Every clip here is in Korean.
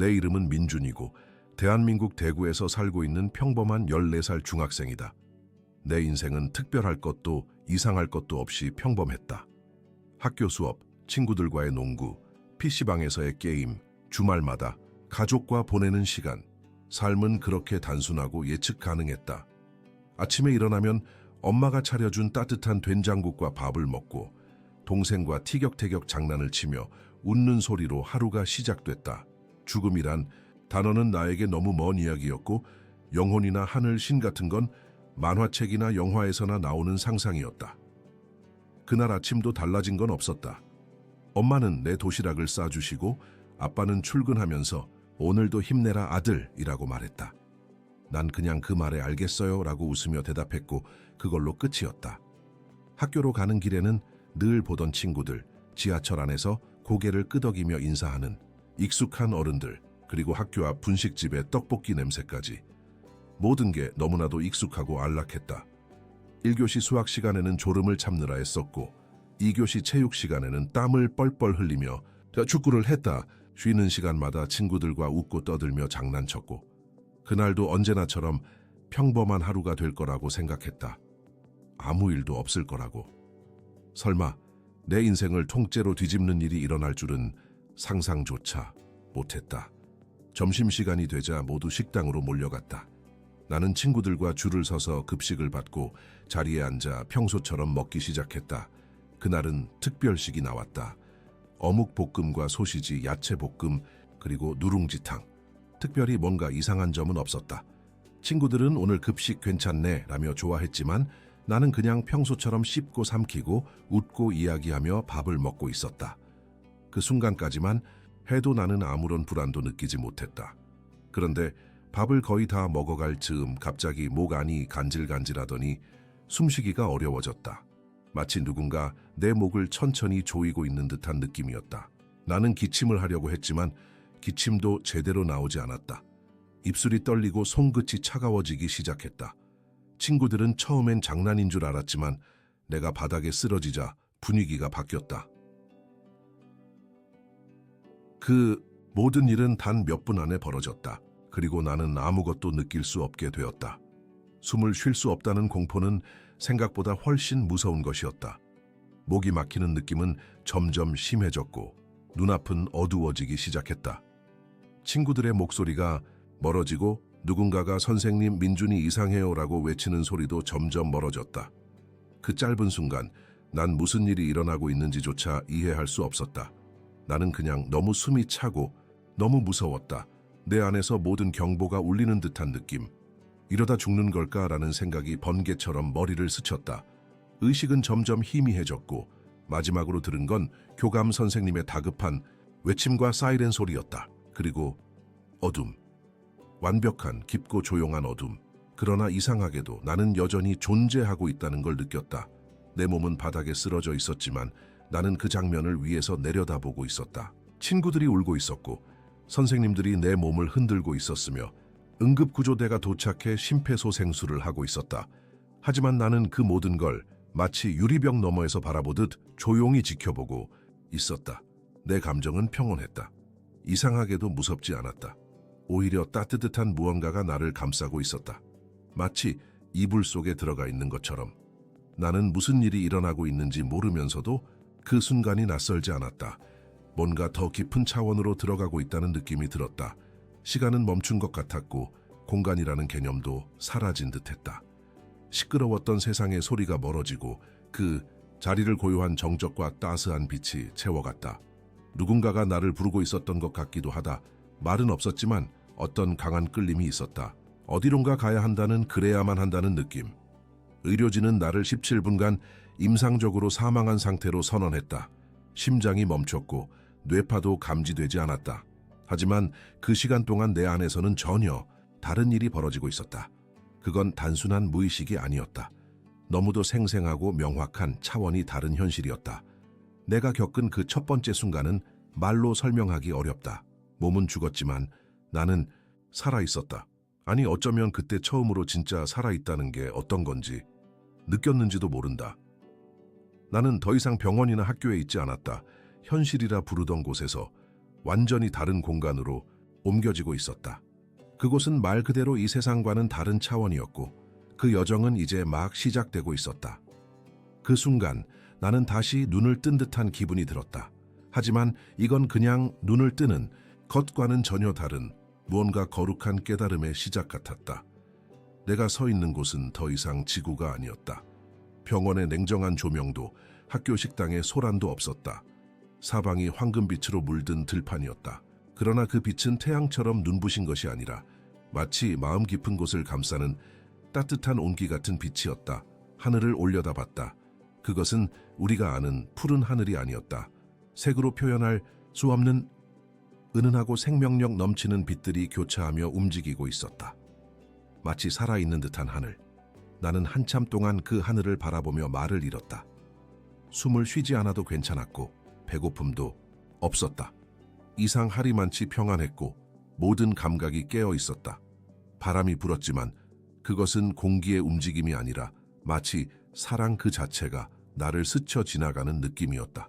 내 이름은 민준이고 대한민국 대구에서 살고 있는 평범한 14살 중학생이다. 내 인생은 특별할 것도 이상할 것도 없이 평범했다. 학교 수업, 친구들과의 농구, PC방에서의 게임, 주말마다 가족과 보내는 시간. 삶은 그렇게 단순하고 예측 가능했다. 아침에 일어나면 엄마가 차려준 따뜻한 된장국과 밥을 먹고 동생과 티격태격 장난을 치며 웃는 소리로 하루가 시작됐다. 죽음이란 단어는 나에게 너무 먼 이야기였고 영혼이나 하늘 신 같은 건 만화책이나 영화에서나 나오는 상상이었다. 그날 아침도 달라진 건 없었다. 엄마는 내 도시락을 싸주시고 아빠는 출근하면서 오늘도 힘내라 아들이라고 말했다. 난 그냥 그 말에 알겠어요 라고 웃으며 대답했고 그걸로 끝이었다. 학교로 가는 길에는 늘 보던 친구들, 지하철 안에서 고개를 끄덕이며 인사하는 익숙한 어른들, 그리고 학교 앞 분식집의 떡볶이 냄새까지. 모든 게 너무나도 익숙하고 안락했다. 1교시 수학 시간에는 졸음을 참느라 애썼고 2교시 체육 시간에는 땀을 뻘뻘 흘리며 축구를 했다. 쉬는 시간마다 친구들과 웃고 떠들며 장난쳤고 그날도 언제나처럼 평범한 하루가 될 거라고 생각했다. 아무 일도 없을 거라고. 설마 내 인생을 통째로 뒤집는 일이 일어날 줄은 상상조차 못했다. 점심시간이 되자 모두 식당으로 몰려갔다. 나는 친구들과 줄을 서서 급식을 받고 자리에 앉아 평소처럼 먹기 시작했다. 그날은 특별식이 나왔다. 어묵 볶음과 소시지, 야채 볶음, 그리고 누룽지탕. 특별히 뭔가 이상한 점은 없었다. 친구들은 오늘 급식 괜찮네 라며 좋아했지만 나는 그냥 평소처럼 씹고 삼키고 웃고 이야기하며 밥을 먹고 있었다. 그 순간까지만 해도 나는 아무런 불안도 느끼지 못했다. 그런데 밥을 거의 다 먹어갈 즈음 갑자기 목 안이 간질간질하더니 숨쉬기가 어려워졌다. 마치 누군가 내 목을 천천히 조이고 있는 듯한 느낌이었다. 나는 기침을 하려고 했지만 기침도 제대로 나오지 않았다. 입술이 떨리고 손끝이 차가워지기 시작했다. 친구들은 처음엔 장난인 줄 알았지만 내가 바닥에 쓰러지자 분위기가 바뀌었다. 그 모든 일은 단 몇 분 안에 벌어졌다. 그리고 나는 아무것도 느낄 수 없게 되었다. 숨을 쉴 수 없다는 공포는 생각보다 훨씬 무서운 것이었다. 목이 막히는 느낌은 점점 심해졌고 눈앞은 어두워지기 시작했다. 친구들의 목소리가 멀어지고 누군가가 선생님 민준이 이상해요라고 외치는 소리도 점점 멀어졌다. 그 짧은 순간 난 무슨 일이 일어나고 있는지조차 이해할 수 없었다. 나는 그냥 너무 숨이 차고 너무 무서웠다. 내 안에서 모든 경보가 울리는 듯한 느낌. 이러다 죽는 걸까라는 생각이 번개처럼 머리를 스쳤다. 의식은 점점 희미해졌고 마지막으로 들은 건 교감 선생님의 다급한 외침과 사이렌 소리였다. 그리고 어둠. 완벽한 깊고 조용한 어둠. 그러나 이상하게도 나는 여전히 존재하고 있다는 걸 느꼈다. 내 몸은 바닥에 쓰러져 있었지만 나는 그 장면을 위에서 내려다보고 있었다. 친구들이 울고 있었고 선생님들이 내 몸을 흔들고 있었으며 응급구조대가 도착해 심폐소생술을 하고 있었다. 하지만 나는 그 모든 걸 마치 유리병 너머에서 바라보듯 조용히 지켜보고 있었다. 내 감정은 평온했다. 이상하게도 무섭지 않았다. 오히려 따뜻한 무언가가 나를 감싸고 있었다. 마치 이불 속에 들어가 있는 것처럼. 나는 무슨 일이 일어나고 있는지 모르면서도 그 순간이 낯설지 않았다. 뭔가 더 깊은 차원으로 들어가고 있다는 느낌이 들었다. 시간은 멈춘 것 같았고 공간이라는 개념도 사라진 듯했다. 시끄러웠던 세상의 소리가 멀어지고 그 자리를 고요한 정적과 따스한 빛이 채워갔다. 누군가가 나를 부르고 있었던 것 같기도 하다. 말은 없었지만 어떤 강한 끌림이 있었다. 어디론가 가야 한다는 그래야만 한다는 느낌. 의료진은 나를 17분간 임상적으로 사망한 상태로 선언했다. 심장이 멈췄고 뇌파도 감지되지 않았다. 하지만 그 시간 동안 내 안에서는 전혀 다른 일이 벌어지고 있었다. 그건 단순한 무의식이 아니었다. 너무도 생생하고 명확한 차원이 다른 현실이었다. 내가 겪은 그 첫 번째 순간은 말로 설명하기 어렵다. 몸은 죽었지만 나는 살아 있었다. 아니 어쩌면 그때 처음으로 진짜 살아 있다는 게 어떤 건지 느꼈는지도 모른다. 나는 더 이상 병원이나 학교에 있지 않았다. 현실이라 부르던 곳에서 완전히 다른 공간으로 옮겨지고 있었다. 그곳은 말 그대로 이 세상과는 다른 차원이었고 그 여정은 이제 막 시작되고 있었다. 그 순간 나는 다시 눈을 뜬 듯한 기분이 들었다. 하지만 이건 그냥 눈을 뜨는 겉과는 전혀 다른 무언가 거룩한 깨달음의 시작 같았다. 내가 서 있는 곳은 더 이상 지구가 아니었다. 병원의 냉정한 조명도 학교 식당에 소란도 없었다. 사방이 황금빛으로 물든 들판이었다. 그러나 그 빛은 태양처럼 눈부신 것이 아니라 마치 마음 깊은 곳을 감싸는 따뜻한 온기 같은 빛이었다. 하늘을 올려다봤다. 그것은 우리가 아는 푸른 하늘이 아니었다. 색으로 표현할 수 없는 은은하고 생명력 넘치는 빛들이 교차하며 움직이고 있었다. 마치 살아있는 듯한 하늘. 나는 한참 동안 그 하늘을 바라보며 말을 잃었다. 숨을 쉬지 않아도 괜찮았고 배고픔도 없었다. 이상 하리만치 평안했고 모든 감각이 깨어 있었다. 바람이 불었지만 그것은 공기의 움직임이 아니라 마치 사랑 그 자체가 나를 스쳐 지나가는 느낌이었다.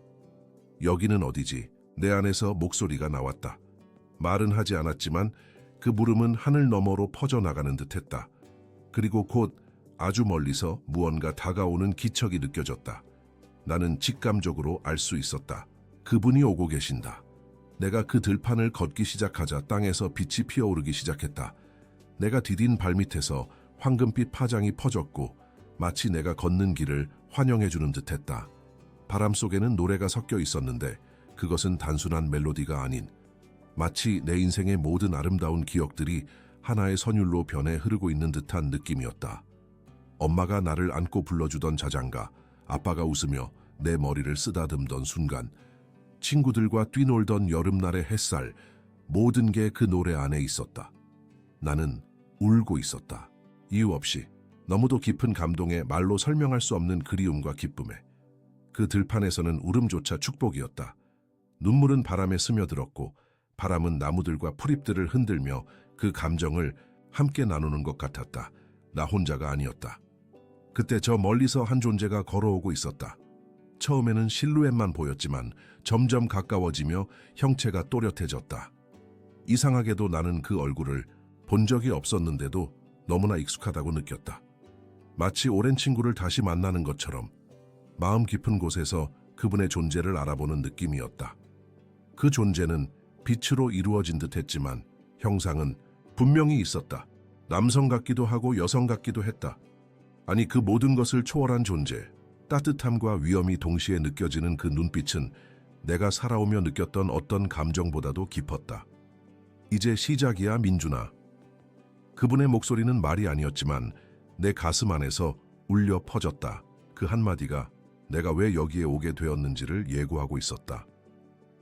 여기는 어디지? 내 안에서 목소리가 나왔다. 말은 하지 않았지만 그 물음은 하늘 너머로 퍼져나가는 듯했다. 그리고 곧 아주 멀리서 무언가 다가오는 기척이 느껴졌다. 나는 직감적으로 알 수 있었다. 그분이 오고 계신다. 내가 그 들판을 걷기 시작하자 땅에서 빛이 피어오르기 시작했다. 내가 디딘 발밑에서 황금빛 파장이 퍼졌고 마치 내가 걷는 길을 환영해주는 듯했다. 바람 속에는 노래가 섞여 있었는데 그것은 단순한 멜로디가 아닌 마치 내 인생의 모든 아름다운 기억들이 하나의 선율로 변해 흐르고 있는 듯한 느낌이었다. 엄마가 나를 안고 불러주던 자장가, 아빠가 웃으며 내 머리를 쓰다듬던 순간, 친구들과 뛰놀던 여름날의 햇살, 모든 게 그 노래 안에 있었다. 나는 울고 있었다. 이유 없이 너무도 깊은 감동에 말로 설명할 수 없는 그리움과 기쁨에 그 들판에서는 울음조차 축복이었다. 눈물은 바람에 스며들었고 바람은 나무들과 풀잎들을 흔들며 그 감정을 함께 나누는 것 같았다. 나 혼자가 아니었다. 그때 저 멀리서 한 존재가 걸어오고 있었다. 처음에는 실루엣만 보였지만 점점 가까워지며 형체가 또렷해졌다. 이상하게도 나는 그 얼굴을 본 적이 없었는데도 너무나 익숙하다고 느꼈다. 마치 오랜 친구를 다시 만나는 것처럼 마음 깊은 곳에서 그분의 존재를 알아보는 느낌이었다. 그 존재는 빛으로 이루어진 듯 했지만 형상은 분명히 있었다. 남성 같기도 하고 여성 같기도 했다. 아니 그 모든 것을 초월한 존재, 따뜻함과 위험이 동시에 느껴지는 그 눈빛은 내가 살아오며 느꼈던 어떤 감정보다도 깊었다. 이제 시작이야 민준아. 그분의 목소리는 말이 아니었지만 내 가슴 안에서 울려 퍼졌다. 그 한마디가 내가 왜 여기에 오게 되었는지를 예고하고 있었다.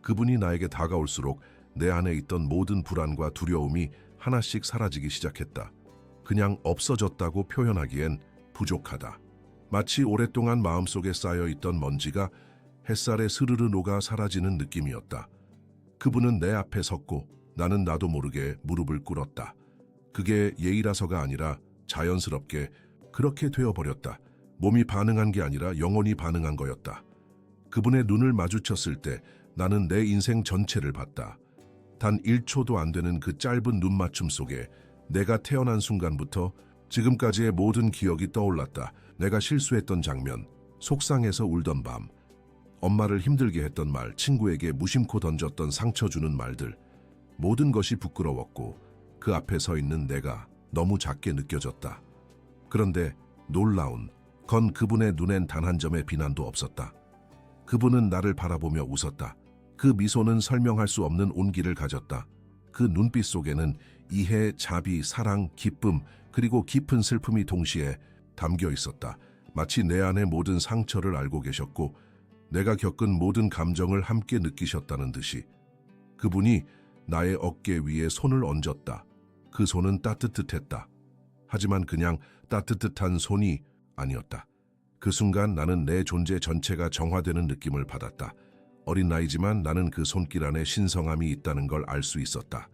그분이 나에게 다가올수록 내 안에 있던 모든 불안과 두려움이 하나씩 사라지기 시작했다. 그냥 없어졌다고 표현하기엔 부족하다. 마치 오랫동안 마음속에 쌓여 있던 먼지가 햇살에 스르르 녹아 사라지는 느낌이었다. 그분은 내 앞에 섰고 나는 나도 모르게 무릎을 꿇었다. 그게 예의라서가 아니라 자연스럽게 그렇게 되어버렸다. 몸이 반응한 게 아니라 영혼이 반응한 거였다. 그분의 눈을 마주쳤을 때 나는 내 인생 전체를 봤다. 단 1초도 안 되는 그 짧은 눈맞춤 속에 내가 태어난 순간부터 지금까지의 모든 기억이 떠올랐다. 내가 실수했던 장면, 속상해서 울던 밤, 엄마를 힘들게 했던 말, 친구에게 무심코 던졌던 상처 주는 말들, 모든 것이 부끄러웠고 그 앞에 서 있는 내가 너무 작게 느껴졌다. 그런데 놀라운 건 그분의 눈엔 단 한 점의 비난도 없었다. 그분은 나를 바라보며 웃었다. 그 미소는 설명할 수 없는 온기를 가졌다. 그 눈빛 속에는 이해, 자비, 사랑, 기쁨, 그리고 깊은 슬픔이 동시에 담겨 있었다. 마치 내 안의 모든 상처를 알고 계셨고 내가 겪은 모든 감정을 함께 느끼셨다는 듯이 그분이 나의 어깨 위에 손을 얹었다. 그 손은 따뜻했다. 하지만 그냥 따뜻한 손이 아니었다. 그 순간 나는 내 존재 전체가 정화되는 느낌을 받았다. 어린 나이지만 나는 그 손길 안에 신성함이 있다는 걸 알 수 있었다.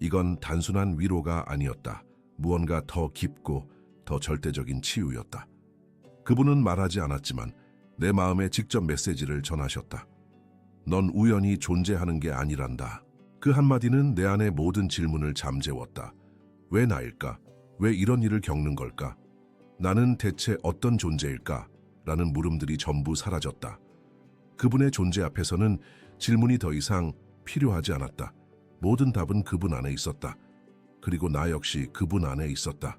이건 단순한 위로가 아니었다. 무언가 더 깊고 더 절대적인 치유였다. 그분은 말하지 않았지만 내 마음에 직접 메시지를 전하셨다. 넌 우연히 존재하는 게 아니란다. 그 한마디는 내 안의 모든 질문을 잠재웠다. 왜 나일까? 왜 이런 일을 겪는 걸까? 나는 대체 어떤 존재일까? 라는 물음들이 전부 사라졌다. 그분의 존재 앞에서는 질문이 더 이상 필요하지 않았다. 모든 답은 그분 안에 있었다. 그리고 나 역시 그분 안에 있었다.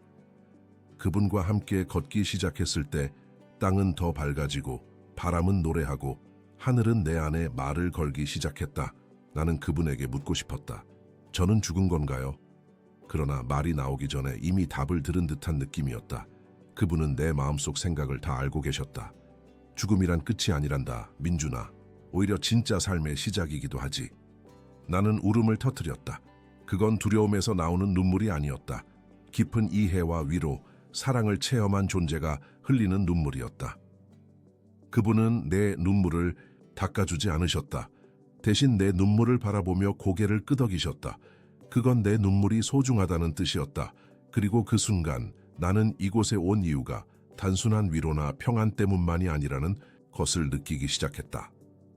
그분과 함께 걷기 시작했을 때 땅은 더 밝아지고 바람은 노래하고 하늘은 내 안에 말을 걸기 시작했다. 나는 그분에게 묻고 싶었다. 저는 죽은 건가요? 그러나 말이 나오기 전에 이미 답을 들은 듯한 느낌이었다. 그분은 내 마음속 생각을 다 알고 계셨다. 죽음이란 끝이 아니란다, 민준아. 오히려 진짜 삶의 시작이기도 하지. 나는 울음을 터뜨렸다. 그건 두려움에서 나오는 눈물이 아니었다. 깊은 이해와 위로, 사랑을 체험한 존재가 흘리는 눈물이었다. 그분은 내 눈물을 닦아주지 않으셨다. 대신 내 눈물을 바라보며 고개를 끄덕이셨다. 그건 내 눈물이 소중하다는 뜻이었다. 그리고 그 순간 나는 이곳에 온 이유가 단순한 위로나 평안 때문만이 아니라는 것을 느끼기 시작했다.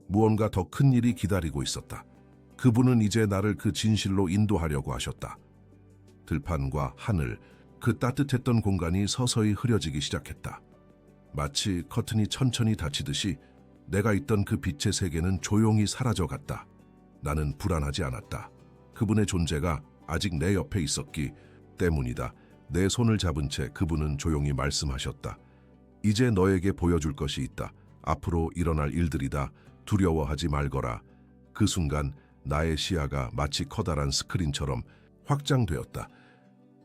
무언가 더 큰 일이 기다리고 있었다. 그분은 이제 나를 그 진실로 인도하려고 하셨다. 들판과 하늘, 그 따뜻했던 공간이 서서히 흐려지기 시작했다. 마치 커튼이 천천히 닫히듯이 내가 있던 그 빛의 세계는 조용히 사라져 갔다. 나는 불안하지 않았다. 그분의 존재가 아직 내 옆에 있었기 때문이다. 내 손을 잡은 채 그분은 조용히 말씀하셨다. 이제 너에게 보여줄 것이 있다. 앞으로 일어날 일들이다. 두려워하지 말거라. 그 순간 나의 시야가 마치 커다란 스크린처럼 확장되었다.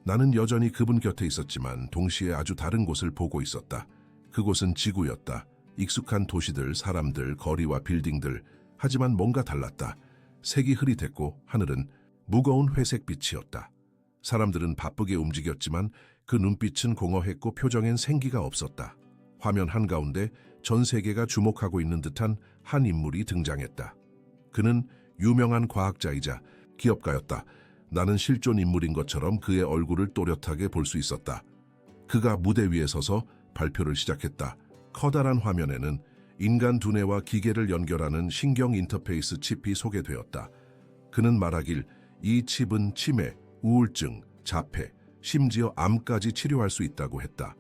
나는 여전히 그분 곁에 있었지만 동시에 아주 다른 곳을 보고 있었다. 그곳은 지구였다. 익숙한 도시들, 사람들, 거리와 빌딩들. 하지만 뭔가 달랐다. 색이 흐릿했고 하늘은 무거운 회색빛이었다. 사람들은 바쁘게 움직였지만 그 눈빛은 공허했고 표정엔 생기가 없었다. 화면 한가운데 전 세계가 주목하고 있는 듯한 한 인물이 등장했다. 그는 유명한 과학자이자 기업가였다. 나는 실존 인물인 것처럼 그의 얼굴을 또렷하게 볼 수 있었다. 그가 무대 위에 서서 발표를 시작했다. 커다란 화면에는 인간 두뇌와 기계를 연결하는 신경 인터페이스 칩이 소개되었다. 그는 말하길 이 칩은 치매, 우울증, 자폐, 심지어 암까지 치료할 수 있다고 했다.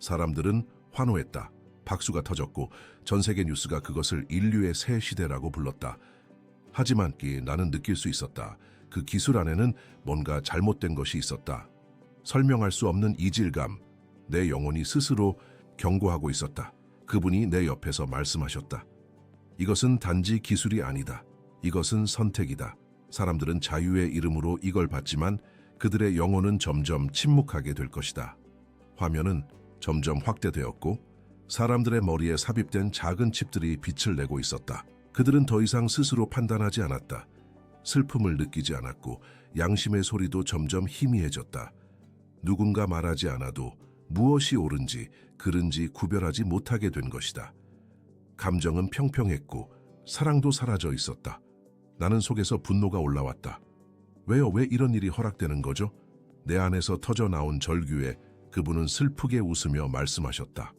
사람들은 환호했다. 박수가 터졌고 전 세계 뉴스가 그것을 인류의 새 시대라고 불렀다. 하지만 이 나는 느낄 수 있었다. 그 기술 안에는 뭔가 잘못된 것이 있었다. 설명할 수 없는 이질감, 내 영혼이 스스로 경고하고 있었다. 그분이 내 옆에서 말씀하셨다. 이것은 단지 기술이 아니다. 이것은 선택이다. 사람들은 자유의 이름으로 이걸 받지만 그들의 영혼은 점점 침묵하게 될 것이다. 화면은 점점 확대되었고 사람들의 머리에 삽입된 작은 칩들이 빛을 내고 있었다. 그들은 더 이상 스스로 판단하지 않았다. 슬픔을 느끼지 않았고 양심의 소리도 점점 희미해졌다. 누군가 말하지 않아도 무엇이 옳은지 그른지 구별하지 못하게 된 것이다. 감정은 평평했고 사랑도 사라져 있었다. 나는 속에서 분노가 올라왔다. 왜요? 왜 이런 일이 허락되는 거죠? 내 안에서 터져 나온 절규에 그분은 슬프게 웃으며 말씀하셨다.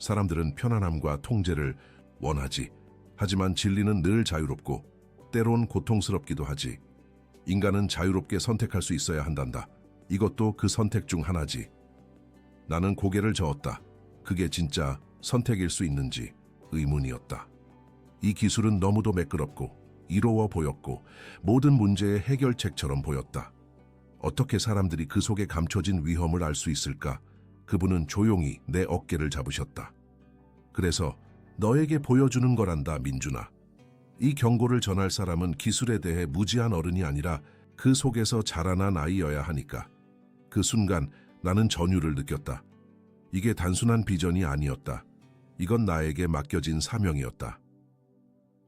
사람들은 편안함과 통제를 원하지. 하지만 진리는 늘 자유롭고 때론 고통스럽기도 하지. 인간은 자유롭게 선택할 수 있어야 한단다. 이것도 그 선택 중 하나지. 나는 고개를 저었다. 그게 진짜 선택일 수 있는지 의문이었다. 이 기술은 너무도 매끄럽고 이로워 보였고 모든 문제의 해결책처럼 보였다. 어떻게 사람들이 그 속에 감춰진 위험을 알 수 있을까? 그분은 조용히 내 어깨를 잡으셨다. 그래서 너에게 보여주는 거란다, 민준아. 이 경고를 전할 사람은 기술에 대해 무지한 어른이 아니라 그 속에서 자라난 아이여야 하니까. 그 순간 나는 전율을 느꼈다. 이게 단순한 비전이 아니었다. 이건 나에게 맡겨진 사명이었다.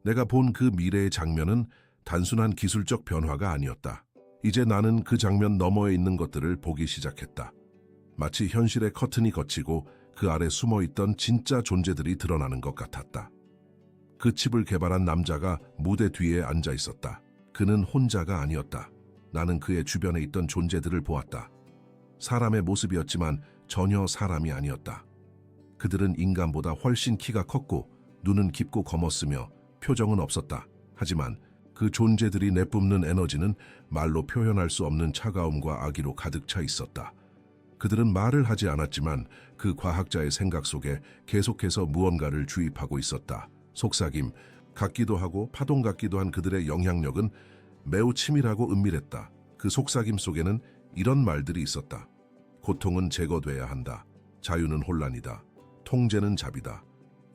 내가 본 그 미래의 장면은 단순한 기술적 변화가 아니었다. 이제 나는 그 장면 너머에 있는 것들을 보기 시작했다. 마치 현실의 커튼이 걷히고 그 아래 숨어 있던 진짜 존재들이 드러나는 것 같았다. 그 칩을 개발한 남자가 무대 뒤에 앉아 있었다. 그는 혼자가 아니었다. 나는 그의 주변에 있던 존재들을 보았다. 사람의 모습이었지만 전혀 사람이 아니었다. 그들은 인간보다 훨씬 키가 컸고 눈은 깊고 검었으며 표정은 없었다. 하지만 그 존재들이 내뿜는 에너지는 말로 표현할 수 없는 차가움과 악의로 가득 차 있었다. 그들은 말을 하지 않았지만 그 과학자의 생각 속에 계속해서 무언가를 주입하고 있었다. 속삭임, 같기도 하고 파동 같기도 한 그들의 영향력은 매우 치밀하고 은밀했다. 그 속삭임 속에는 이런 말들이 있었다. 고통은 제거돼야 한다. 자유는 혼란이다. 통제는 잡이다.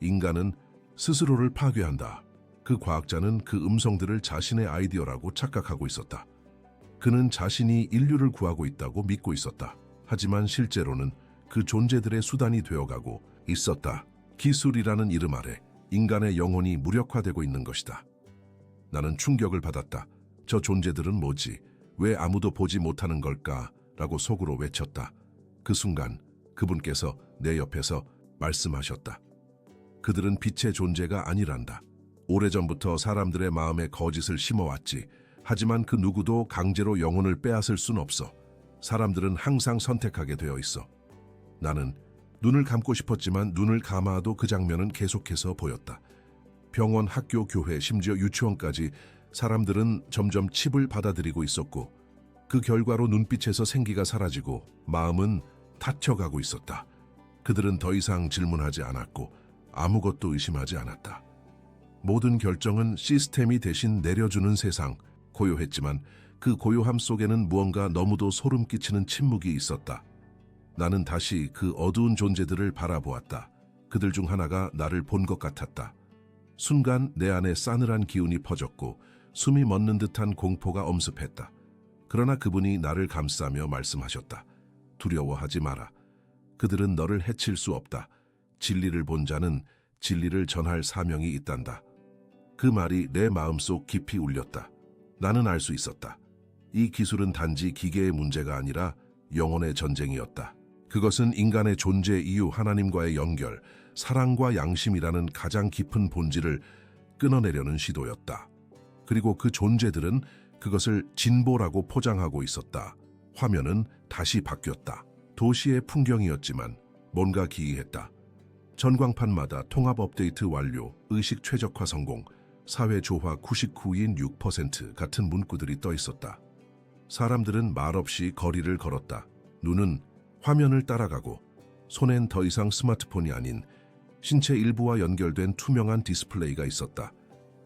인간은 스스로를 파괴한다. 그 과학자는 그 음성들을 자신의 아이디어라고 착각하고 있었다. 그는 자신이 인류를 구하고 있다고 믿고 있었다. 하지만 실제로는 그 존재들의 수단이 되어가고 있었다. 기술이라는 이름 아래 인간의 영혼이 무력화되고 있는 것이다. 나는 충격을 받았다. 저 존재들은 뭐지? 왜 아무도 보지 못하는 걸까? 라고 속으로 외쳤다. 그 순간 그분께서 내 옆에서 말씀하셨다. 그들은 빛의 존재가 아니란다. 오래전부터 사람들의 마음에 거짓을 심어왔지. 하지만 그 누구도 강제로 영혼을 빼앗을 순 없어. 사람들은 항상 선택하게 되어 있어. 나는 눈을 감고 싶었지만 눈을 감아도 그 장면은 계속해서 보였다. 병원, 학교, 교회, 심지어 유치원까지 사람들은 점점 칩을 받아들이고 있었고 그 결과로 눈빛에서 생기가 사라지고 마음은 닫혀가고 있었다. 그들은 더 이상 질문하지 않았고 아무것도 의심하지 않았다. 모든 결정은 시스템이 대신 내려주는 세상, 고요했지만 그 고요함 속에는 무언가 너무도 소름 끼치는 침묵이 있었다. 나는 다시 그 어두운 존재들을 바라보았다. 그들 중 하나가 나를 본 것 같았다. 순간 내 안에 싸늘한 기운이 퍼졌고 숨이 멎는 듯한 공포가 엄습했다. 그러나 그분이 나를 감싸며 말씀하셨다. 두려워하지 마라. 그들은 너를 해칠 수 없다. 진리를 본 자는 진리를 전할 사명이 있단다. 그 말이 내 마음속 깊이 울렸다. 나는 알 수 있었다. 이 기술은 단지 기계의 문제가 아니라 영혼의 전쟁이었다. 그것은 인간의 존재 이유 하나님과의 연결, 사랑과 양심이라는 가장 깊은 본질을 끊어내려는 시도였다. 그리고 그 존재들은 그것을 진보라고 포장하고 있었다. 화면은 다시 바뀌었다. 도시의 풍경이었지만 뭔가 기이했다. 전광판마다 통합 업데이트 완료, 의식 최적화 성공, 사회 조화 99인 6% 같은 문구들이 떠 있었다. 사람들은 말없이 거리를 걸었다. 눈은 화면을 따라가고 손엔 더 이상 스마트폰이 아닌 신체 일부와 연결된 투명한 디스플레이가 있었다.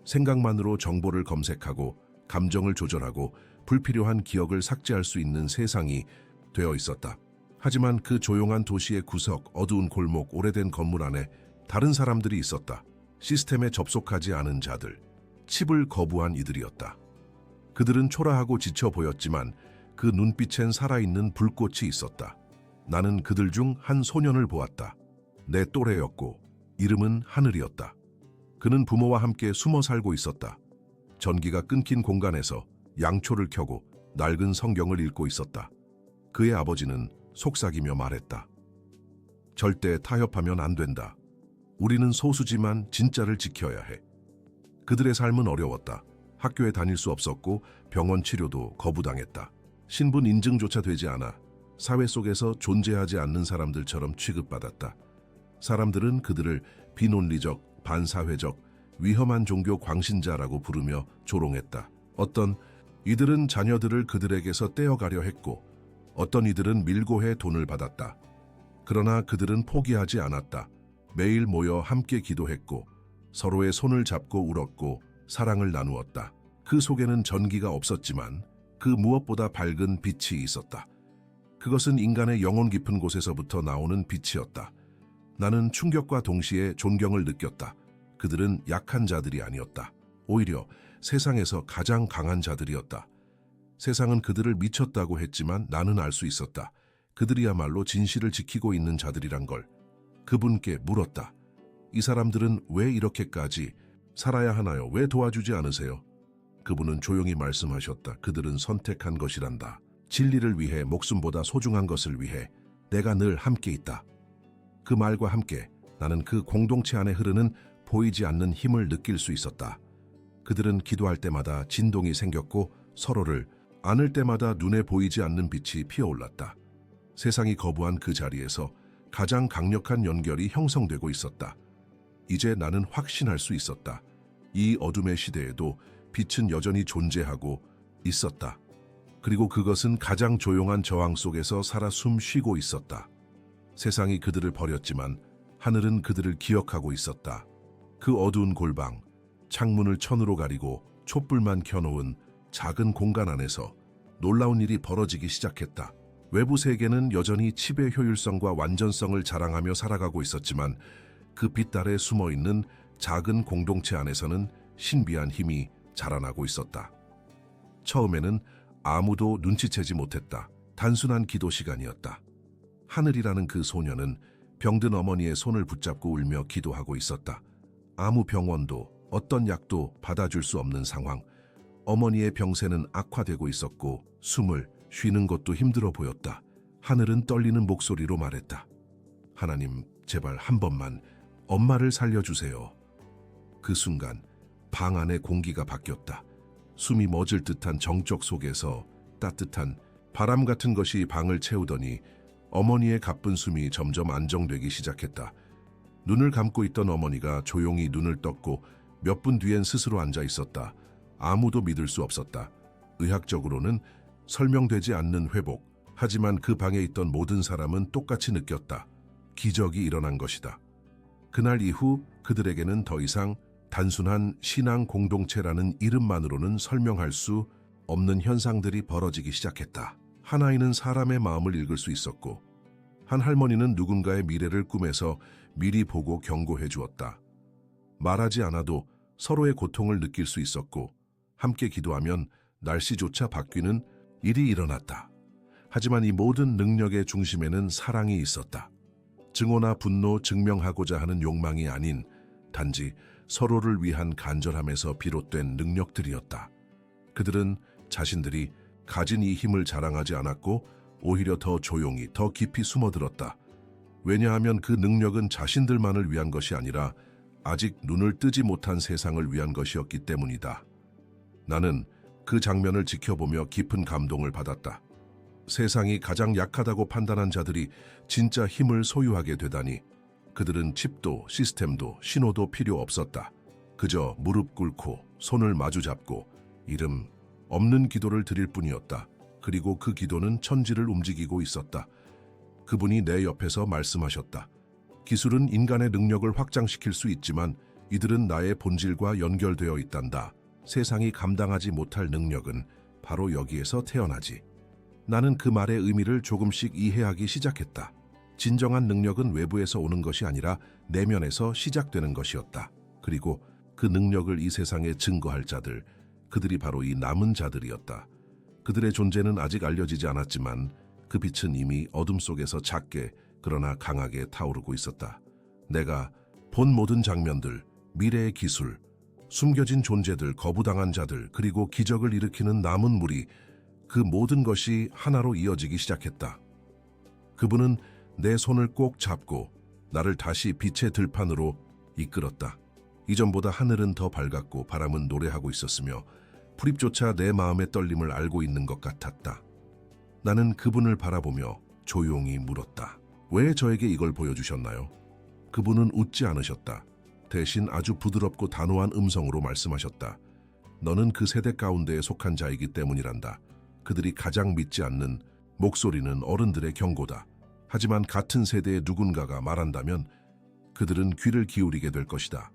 생각만으로 정보를 검색하고 감정을 조절하고 불필요한 기억을 삭제할 수 있는 세상이 되어 있었다. 하지만 그 조용한 도시의 구석, 어두운 골목, 오래된 건물 안에 다른 사람들이 있었다. 시스템에 접속하지 않은 자들, 칩을 거부한 이들이었다. 그들은 초라하고 지쳐 보였지만 그 눈빛엔 살아있는 불꽃이 있었다. 나는 그들 중 한 소년을 보았다. 내 또래였고 이름은 하늘이었다. 그는 부모와 함께 숨어 살고 있었다. 전기가 끊긴 공간에서 양초를 켜고 낡은 성경을 읽고 있었다. 그의 아버지는 속삭이며 말했다. 절대 타협하면 안 된다. 우리는 소수지만 진짜를 지켜야 해. 그들의 삶은 어려웠다. 학교에 다닐 수 없었고 병원 치료도 거부당했다. 신분 인증조차 되지 않아 사회 속에서 존재하지 않는 사람들처럼 취급받았다. 사람들은 그들을 비논리적, 반사회적, 위험한 종교 광신자라고 부르며 조롱했다. 어떤 이들은 자녀들을 그들에게서 떼어가려 했고 어떤 이들은 밀고 해 돈을 받았다. 그러나 그들은 포기하지 않았다. 매일 모여 함께 기도했고 서로의 손을 잡고 울었고 사랑을 나누었다. 그 속에는 전기가 없었지만 그 무엇보다 밝은 빛이 있었다. 그것은 인간의 영혼 깊은 곳에서부터 나오는 빛이었다. 나는 충격과 동시에 존경을 느꼈다. 그들은 약한 자들이 아니었다. 오히려 세상에서 가장 강한 자들이었다. 세상은 그들을 미쳤다고 했지만 나는 알 수 있었다. 그들이야말로 진실을 지키고 있는 자들이란 걸. 그분께 물었다. 이 사람들은 왜 이렇게까지 살아야 하나요? 왜 도와주지 않으세요? 그분은 조용히 말씀하셨다. 그들은 선택한 것이란다. 진리를 위해 목숨보다 소중한 것을 위해 내가 늘 함께 있다. 그 말과 함께 나는 그 공동체 안에 흐르는 보이지 않는 힘을 느낄 수 있었다. 그들은 기도할 때마다 진동이 생겼고 서로를 안을 때마다 눈에 보이지 않는 빛이 피어올랐다. 세상이 거부한 그 자리에서 가장 강력한 연결이 형성되고 있었다. 이제 나는 확신할 수 있었다. 이 어둠의 시대에도 빛은 여전히 존재하고 있었다. 그리고 그것은 가장 조용한 저항 속에서 살아 숨 쉬고 있었다. 세상이 그들을 버렸지만 하늘은 그들을 기억하고 있었다. 그 어두운 골방, 창문을 천으로 가리고 촛불만 켜놓은 작은 공간 안에서 놀라운 일이 벌어지기 시작했다. 외부 세계는 여전히 칩의 효율성과 완전성을 자랑하며 살아가고 있었지만 그빛 아래 숨어 있는 작은 공동체 안에서는 신비한 힘이 자라나고 있었다. 처음에는 아무도 눈치채지 못했다. 단순한 기도 시간이었다. 하늘이라는 그 소녀는 병든 어머니의 손을 붙잡고 울며 기도하고 있었다. 아무 병원도 어떤 약도 받아줄 수 없는 상황. 어머니의 병세는 악화되고 있었고 숨을 쉬는 것도 힘들어 보였다. 하늘은 떨리는 목소리로 말했다. 하나님, 제발 한 번만 엄마를 살려주세요. 그 순간 방 안의 공기가 바뀌었다. 숨이 멎을 듯한 정적 속에서 따뜻한 바람 같은 것이 방을 채우더니 어머니의 가쁜 숨이 점점 안정되기 시작했다. 눈을 감고 있던 어머니가 조용히 눈을 떴고 몇 분 뒤엔 스스로 앉아 있었다. 아무도 믿을 수 없었다. 의학적으로는 설명되지 않는 회복. 하지만 그 방에 있던 모든 사람은 똑같이 느꼈다. 기적이 일어난 것이다. 그날 이후 그들에게는 더 이상 단순한 신앙 공동체라는 이름만으로는 설명할 수 없는 현상들이 벌어지기 시작했다. 한 아이는 사람의 마음을 읽을 수 있었고, 한 할머니는 누군가의 미래를 꿈에서 미리 보고 경고해 주었다. 말하지 않아도 서로의 고통을 느낄 수 있었고, 함께 기도하면 날씨조차 바뀌는 일이 일어났다. 하지만 이 모든 능력의 중심에는 사랑이 있었다. 증오나 분노 증명하고자 하는 욕망이 아닌 단지 서로를 위한 간절함에서 비롯된 능력들이었다. 그들은 자신들이 가진 이 힘을 자랑하지 않았고 오히려 더 조용히 더 깊이 숨어들었다. 왜냐하면 그 능력은 자신들만을 위한 것이 아니라 아직 눈을 뜨지 못한 세상을 위한 것이었기 때문이다. 나는 그 장면을 지켜보며 깊은 감동을 받았다. 세상이 가장 약하다고 판단한 자들이 진짜 힘을 소유하게 되다니 그들은 칩도 시스템도 신호도 필요 없었다. 그저 무릎 꿇고 손을 마주 잡고 이름 없는 기도를 드릴 뿐이었다. 그리고 그 기도는 천지를 움직이고 있었다. 그분이 내 옆에서 말씀하셨다. 기술은 인간의 능력을 확장시킬 수 있지만 이들은 나의 본질과 연결되어 있단다. 세상이 감당하지 못할 능력은 바로 여기에서 태어나지. 나는 그 말의 의미를 조금씩 이해하기 시작했다. 진정한 능력은 외부에서 오는 것이 아니라 내면에서 시작되는 것이었다. 그리고 그 능력을 이 세상에 증거할 자들, 그들이 바로 이 남은 자들이었다. 그들의 존재는 아직 알려지지 않았지만 그 빛은 이미 어둠 속에서 작게 그러나 강하게 타오르고 있었다. 내가 본 모든 장면들, 미래의 기술, 숨겨진 존재들, 거부당한 자들, 그리고 기적을 일으키는 남은 무리, 그 모든 것이 하나로 이어지기 시작했다. 그분은 내 손을 꼭 잡고 나를 다시 빛의 들판으로 이끌었다. 이전보다 하늘은 더 밝았고 바람은 노래하고 있었으며 불입조차 내 마음의 떨림을 알고 있는 것 같았다. 나는 그분을 바라보며 조용히 물었다. 왜 저에게 이걸 보여주셨나요? 그분은 웃지 않으셨다. 대신 아주 부드럽고 단호한 음성으로 말씀하셨다. 너는 그 세대 가운데에 속한 자이기 때문이란다. 그들이 가장 믿지 않는 목소리는 어른들의 경고다. 하지만 같은 세대의 누군가가 말한다면 그들은 귀를 기울이게 될 것이다.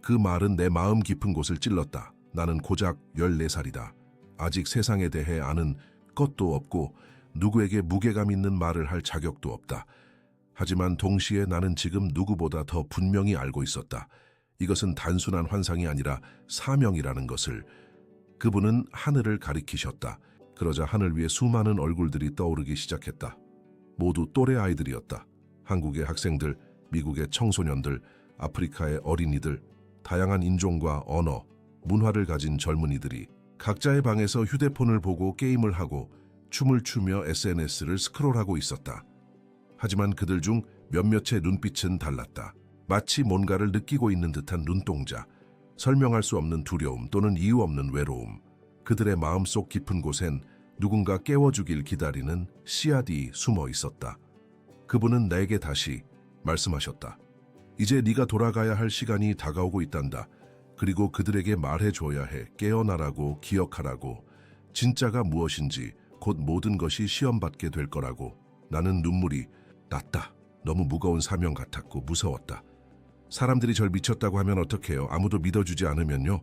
그 말은 내 마음 깊은 곳을 찔렀다. 나는 고작 14살이다. 아직 세상에 대해 아는 것도 없고 누구에게 무게감 있는 말을 할 자격도 없다. 하지만 동시에 나는 지금 누구보다 더 분명히 알고 있었다. 이것은 단순한 환상이 아니라 사명이라는 것을 그분은 하늘을 가리키셨다. 그러자 하늘 위에 수많은 얼굴들이 떠오르기 시작했다. 모두 또래 아이들이었다. 한국의 학생들, 미국의 청소년들, 아프리카의 어린이들, 다양한 인종과 언어, 문화를 가진 젊은이들이 각자의 방에서 휴대폰을 보고 게임을 하고 춤을 추며 SNS를 스크롤하고 있었다. 하지만 그들 중 몇몇의 눈빛은 달랐다. 마치 뭔가를 느끼고 있는 듯한 눈동자, 설명할 수 없는 두려움 또는 이유 없는 외로움. 그들의 마음속 깊은 곳엔 누군가 깨워주길 기다리는 씨앗이 숨어 있었다. 그분은 내게 다시 말씀하셨다. 이제 네가 돌아가야 할 시간이 다가오고 있단다. 그리고 그들에게 말해줘야 해. 깨어나라고, 기억하라고. 진짜가 무엇인지, 곧 모든 것이 시험받게 될 거라고. 나는 눈물이 났다. 너무 무거운 사명 같았고 무서웠다. 사람들이 절 미쳤다고 하면 어떡해요? 아무도 믿어주지 않으면요?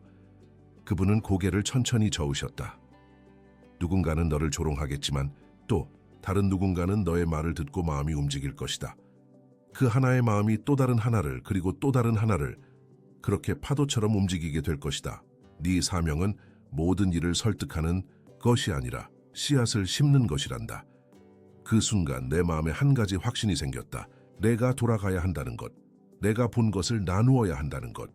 그분은 고개를 천천히 저으셨다. 누군가는 너를 조롱하겠지만 또 다른 누군가는 너의 말을 듣고 마음이 움직일 것이다. 그 하나의 마음이 또 다른 하나를 그리고 또 다른 하나를 그렇게 파도처럼 움직이게 될 것이다. 네 사명은 모든 일을 설득하는 것이 아니라 씨앗을 심는 것이란다. 그 순간 내 마음에 한 가지 확신이 생겼다. 내가 돌아가야 한다는 것. 내가 본 것을 나누어야 한다는 것.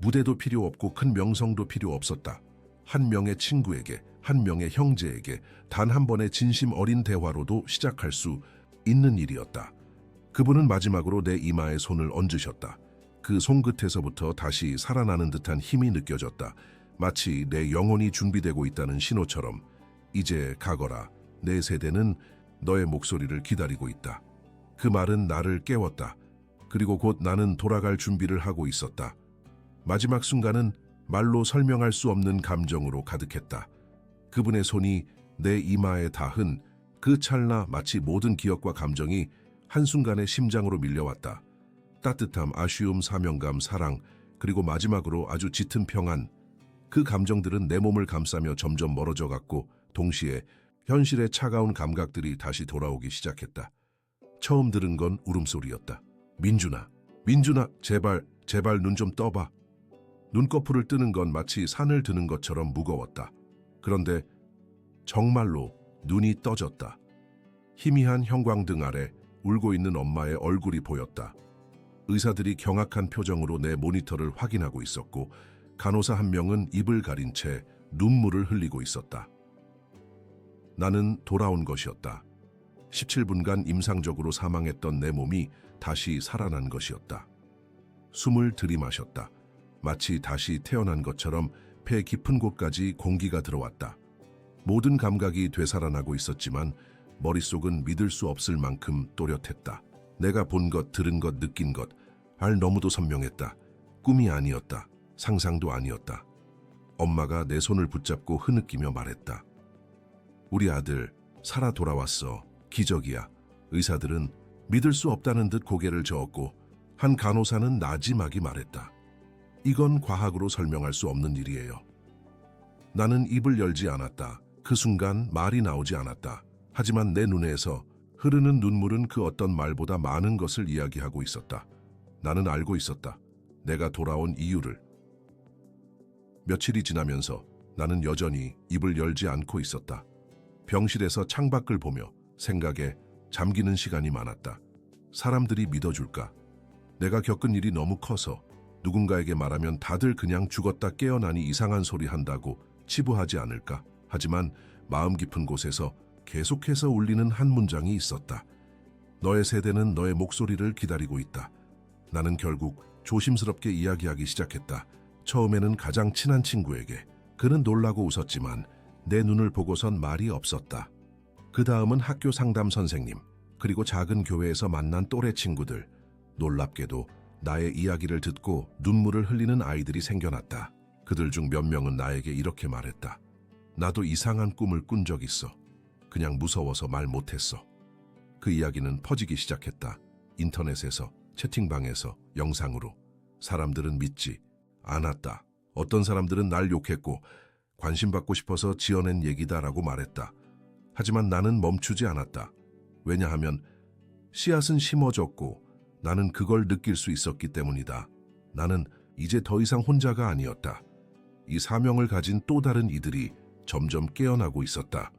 무대도 필요 없고 큰 명성도 필요 없었다. 한 명의 친구에게, 한 명의 형제에게 단 한 번의 진심 어린 대화로도 시작할 수 있는 일이었다. 그분은 마지막으로 내 이마에 손을 얹으셨다. 그 손끝에서부터 다시 살아나는 듯한 힘이 느껴졌다. 마치 내 영혼이 준비되고 있다는 신호처럼 이제 가거라. 내 세대는 너의 목소리를 기다리고 있다. 그 말은 나를 깨웠다. 그리고 곧 나는 돌아갈 준비를 하고 있었다. 마지막 순간은 말로 설명할 수 없는 감정으로 가득했다. 그분의 손이 내 이마에 닿은 그 찰나 마치 모든 기억과 감정이 한순간에 심장으로 밀려왔다. 따뜻함, 아쉬움, 사명감, 사랑, 그리고 마지막으로 아주 짙은 평안. 그 감정들은 내 몸을 감싸며 점점 멀어져 갔고 동시에 현실의 차가운 감각들이 다시 돌아오기 시작했다. 처음 들은 건 울음소리였다. 민준아, 민준아, 제발, 제발 눈 좀 떠봐. 눈꺼풀을 뜨는 건 마치 산을 드는 것처럼 무거웠다. 그런데 정말로 눈이 떠졌다. 희미한 형광등 아래 울고 있는 엄마의 얼굴이 보였다. 의사들이 경악한 표정으로 내 모니터를 확인하고 있었고 간호사 한 명은 입을 가린 채 눈물을 흘리고 있었다. 나는 돌아온 것이었다. 17분간 임상적으로 사망했던 내 몸이 다시 살아난 것이었다. 숨을 들이마셨다. 마치 다시 태어난 것처럼 폐 깊은 곳까지 공기가 들어왔다. 모든 감각이 되살아나고 있었지만 머릿속은 믿을 수 없을 만큼 또렷했다. 내가 본 것, 들은 것, 느낀 것, 알 너무도 선명했다. 꿈이 아니었다. 상상도 아니었다. 엄마가 내 손을 붙잡고 흐느끼며 말했다. 우리 아들 살아 돌아왔어. 기적이야. 의사들은 믿을 수 없다는 듯 고개를 저었고 한 간호사는 나지막이 말했다. 이건 과학으로 설명할 수 없는 일이에요. 나는 입을 열지 않았다. 그 순간 말이 나오지 않았다. 하지만 내 눈에서 흐르는 눈물은 그 어떤 말보다 많은 것을 이야기하고 있었다. 나는 알고 있었다. 내가 돌아온 이유를. 며칠이 지나면서 나는 여전히 입을 열지 않고 있었다. 병실에서 창밖을 보며 생각에 잠기는 시간이 많았다. 사람들이 믿어줄까? 내가 겪은 일이 너무 커서 누군가에게 말하면 다들 그냥 죽었다 깨어나니 이상한 소리 한다고 치부하지 않을까? 하지만 마음 깊은 곳에서 계속해서 울리는 한 문장이 있었다. 너의 세대는 너의 목소리를 기다리고 있다. 나는 결국 조심스럽게 이야기하기 시작했다. 처음에는 가장 친한 친구에게. 그는 놀라고 웃었지만 내 눈을 보고선 말이 없었다. 그 다음은 학교 상담 선생님, 그리고 작은 교회에서 만난 또래 친구들. 놀랍게도 나의 이야기를 듣고 눈물을 흘리는 아이들이 생겨났다. 그들 중 몇 명은 나에게 이렇게 말했다. 나도 이상한 꿈을 꾼 적 있어. 그냥 무서워서 말 못했어. 그 이야기는 퍼지기 시작했다. 인터넷에서, 채팅방에서, 영상으로. 사람들은 믿지 않았다. 어떤 사람들은 날 욕했고 관심받고 싶어서 지어낸 얘기다라고 말했다. 하지만 나는 멈추지 않았다. 왜냐하면 씨앗은 심어졌고 나는 그걸 느낄 수 있었기 때문이다. 나는 이제 더 이상 혼자가 아니었다. 이 사명을 가진 또 다른 이들이 점점 깨어나고 있었다.